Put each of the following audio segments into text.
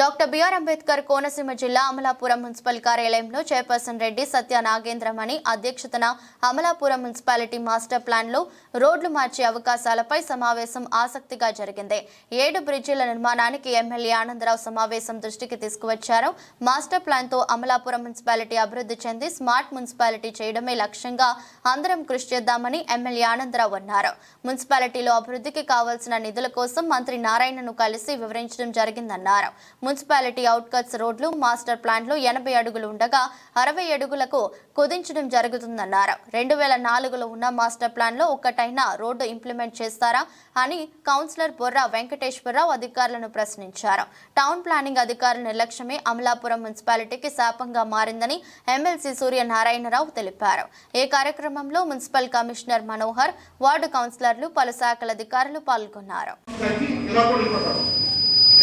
Doctor BR Ambedkar Konaseema జిల్లా Amalapuram municipal కార్యాలయంలో chairperson Reddy Satya Nagendramani అధ్యక్షతన అమలాపురం మున్సిపాలిటీ మాస్టర్ ప్లాన్లో రోడ్లు మార్చే అవకాశాలపై సమావేశం ఆసక్తిగా జరిగింది. ఏడు బ్రిడ్జిల నిర్మాణానికి ఎమ్మెల్యే ఆనందరావు సమావేశం దృష్టికి తీసుకువచ్చారు. మాస్టర్ ప్లాన్తో అమలాపురం మున్సిపాలిటీ అభివృద్ధి చెంది స్మార్ట్ మున్సిపాలిటీ చేయడమే లక్ష్యంగా అందరం కృషి చేద్దామని ఎమ్మెల్యే ఆనందరావు అన్నారు. మున్సిపాలిటీలో అభివృద్ధికి కావాల్సిన నిధుల కోసం మంత్రి నారాయణను కలిసి వివరించడం జరిగిందన్నారు. మున్సిపాలిటీ అవుట్కట్స్ రోడ్లు మాస్టర్ ప్లాన్లో ఎనభై అడుగులు ఉండగా అరవై అడుగులకు కుదించడం జరుగుతుందన్నారు. రెండు వేల నాలుగులో ఉన్న మాస్టర్ ప్లాన్లో ఒక్కటైనా రోడ్డు ఇంప్లిమెంట్ చేస్తారా అని కౌన్సిలర్ బొర్రా వెంకటేశ్వరరావు అధికారులను ప్రశ్నించారు. టౌన్ ప్లానింగ్ అధికారుల నిర్లక్ష్యమే అమలాపురం మున్సిపాలిటీకి శాపంగా మారిందని ఎమ్మెల్సీ సూర్యనారాయణరావు తెలిపారు. ఈ కార్యక్రమంలో మున్సిపల్ కమిషనర్ మనోహర్ వార్డు కౌన్సిలర్లు పలు శాఖల అధికారులు పాల్గొన్నారు.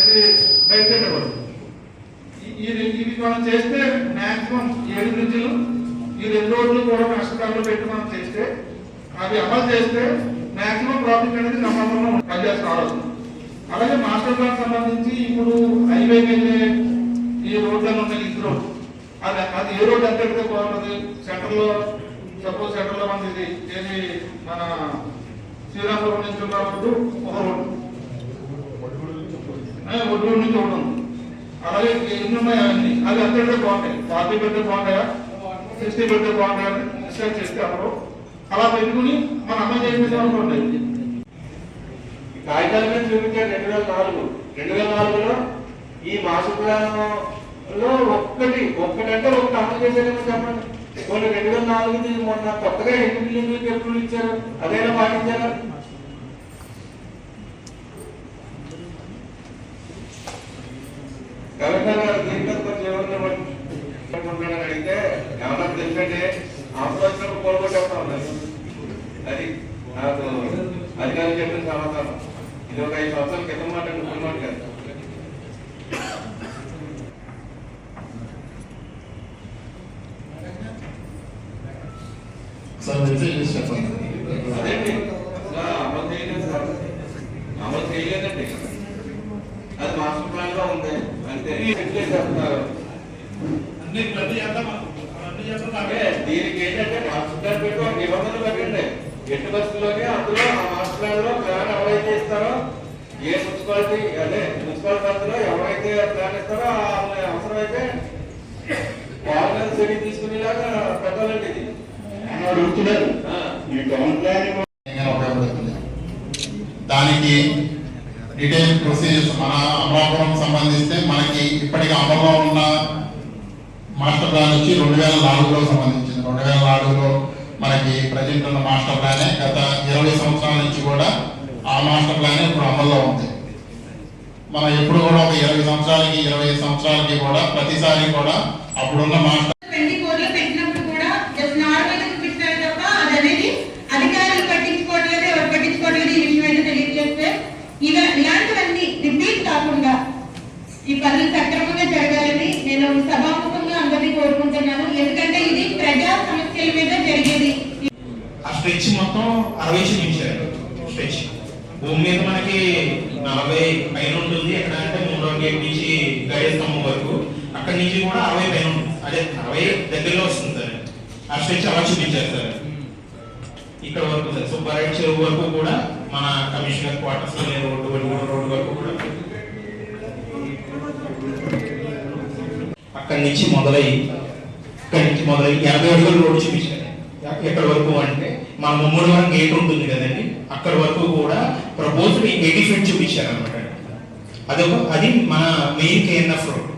ఇది బయట ఇవి మనం చేస్తే మాక్సిమం ఏడు బ్రిడ్జిలు ఈ రెండు రోడ్లు కూడా నష్టకాలంలో పెట్టి మనం చేస్తే అవి అమలు చేస్తే మాక్సిమం ప్రాఫిట్ అనేది సంబంధంలో పనిచేసి రావచ్చు అలాగే మాస్టర్ ప్లాన్ సంబంధించి ఇప్పుడు హైవేకి వెళ్ళే ఈ రోడ్లను ఉన్నాయి ఈ రోడ్ అది అది ఏ రోడ్ ఎంత బాగుంటుంది? సెంటర్లో సపోజ్ సెంటర్లో మనది ఇది ఏది మన శ్రీరామపురం నుంచి ఉన్న రోడ్డు ఒక రోడ్డు. ఒడ్డు నుంచి ఒకటి ఉంది అలాగే ఎన్ని ఉన్నాయి అవన్నీ? అవి ఎంత బాగుంటాయి. ఫార్టీ పెడితే బాగుంటాయా? సిక్స్టీ పెడితే బాగుంటాయా? డిస్కస్ చేస్తే అప్పుడు అలా పెట్టుకుని మన అమ్మాయి చేసిన అనుకోండి కాగితాల మీద చూపించారు రెండు వేల నాలుగు. రెండు వేల నాలుగులో ఈ మాస్టర్ ప్లాన్లో ఒక్కటి ఒక్కటంటే ఒకటి అమలు చేశారేమో చెప్పండి. కొన్ని రెండు వేల నాలుగు మొన్న కొత్తగా ఎన్ని బిల్డింగ్లకి ఎప్పుడు ఇచ్చారు? అదేనా పాటించారా? కలెక్టర్ గారు దీంట్లో కొంచెం ఎవరిని పట్టుకుంటాడని అడిగితే ఏమన్నా తెలిపండి అవసరం వచ్చినప్పుడు కోలుకొట్టేస్తా ఉన్నారు అది నాకు అధికారులు చెప్పిన సమాధానం. ఇది ఒక ఐదు సంవత్సరాల క్రితం మాట ఇప్పుడు మాట కాదు. సార్ మెసేజ్ చేసి చెప్పండి అదేంటి? ఇంకా అమలు చేయలేదు సార్. అమలు చేయలేదండి. అది మాస్టర్ ప్లాన్లో ఉంది అంటే దీనికి ఏంటంటే మాస్టర్ ప్లాన్ పెట్టి ఒక నిబంధనలు పెట్టండి. ఎట్టి బస్సులోనే అందులో ఆ మాస్టర్ ప్లాన్లో ప్లాన్ ఎవరైతే ఇస్తారో ఏ మున్సిపాలిటీ అదే మున్సిపల్ పరిధిలో ఎవరైతే ప్లాన్ ఇస్తారో ఆ అవసరమైతే వాళ్ళని చర్య తీసుకునేలాగా పెట్టాలండి ఇది. అడుగుతున్నారు. ఈ టౌన్ దానికి డీటెయిల్ ప్రొసీజర్స్ మన అమలాపురం సంబంధిస్తే మనకి ఇప్పటికి అమల్లో ఉన్న మాస్టర్ ప్లాన్ వచ్చి రెండు వేల నాలుగులో సంబంధించింది. రెండు వేల నాలుగులో మనకి ప్రజెంట్ ఉన్న మాస్టర్ ప్లానే గత ఇరవై సంవత్సరాల నుంచి కూడా ఆ మాస్టర్ ప్లానే ఇప్పుడు అమల్లో ఉంది. మనం ఎప్పుడు కూడా ఒక ఇరవై సంవత్సరాలకి ఇరవై సంవత్సరాలకి కూడా ప్రతిసారి కూడా అప్పుడున్న మాస్టర్ ఈ పనులు సక్రమంగా జరగాలని నేను సభాముఖంగా అందరినీ కోరుకుంటున్నాను. ఎందుకంటే ఇది ప్రజా సమస్యల మీద జరిగేది. ఆ స్ట్రెచ్ మొత్తం అరవై నిమిషాలు స్ట్రెచ్. భూమి మీద మనకి నలభై పైన ఉంటుంది. ఎక్కడ అంటే మూడో గేట్ నుంచి గడియ స్తంభం వరకు. అక్కడి నుంచి కూడా అరవై పైన ఉంటుంది. అదే అరవై దగ్గరలో వస్తుంది సార్. ఆ స్ట్రెచ్ అలా చూపించారు సార్. ఇక్కడ వరకు సార్. సుబ్బారెడ్డి చెరువు వరకు కూడా మన కమిషనర్ క్వార్టర్స్ రోడ్డు రోడ్డు వరకు కూడా అక్కడి నుంచి మొదలై ఇక్కడి నుంచి మొదలై యాభై అడుగుల రోడ్డు చూపించారు. ఎక్కడి వరకు అంటే మన ముమ్మడి వరకు గేట్ ఉంటుంది కదండి అక్కడి వరకు కూడా ప్రపోజల్ ఎయిటీ ఫీట్ చూపించారు అనమాట అది ఒక అది మన మెయిన్ కేఎన్ఎఫ్ రోడ్.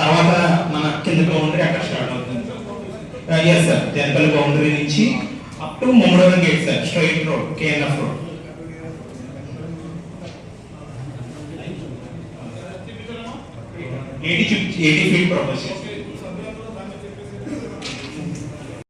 తర్వాత మన కింద బౌండరీ అక్కడ స్టార్ట్ అవుతుంది. ఎస్ సార్ జనపల్లి బౌండరీ నుంచి up to Mummidivaram gate sir straight road KNF road. Eighty eighty feet propose చేశారు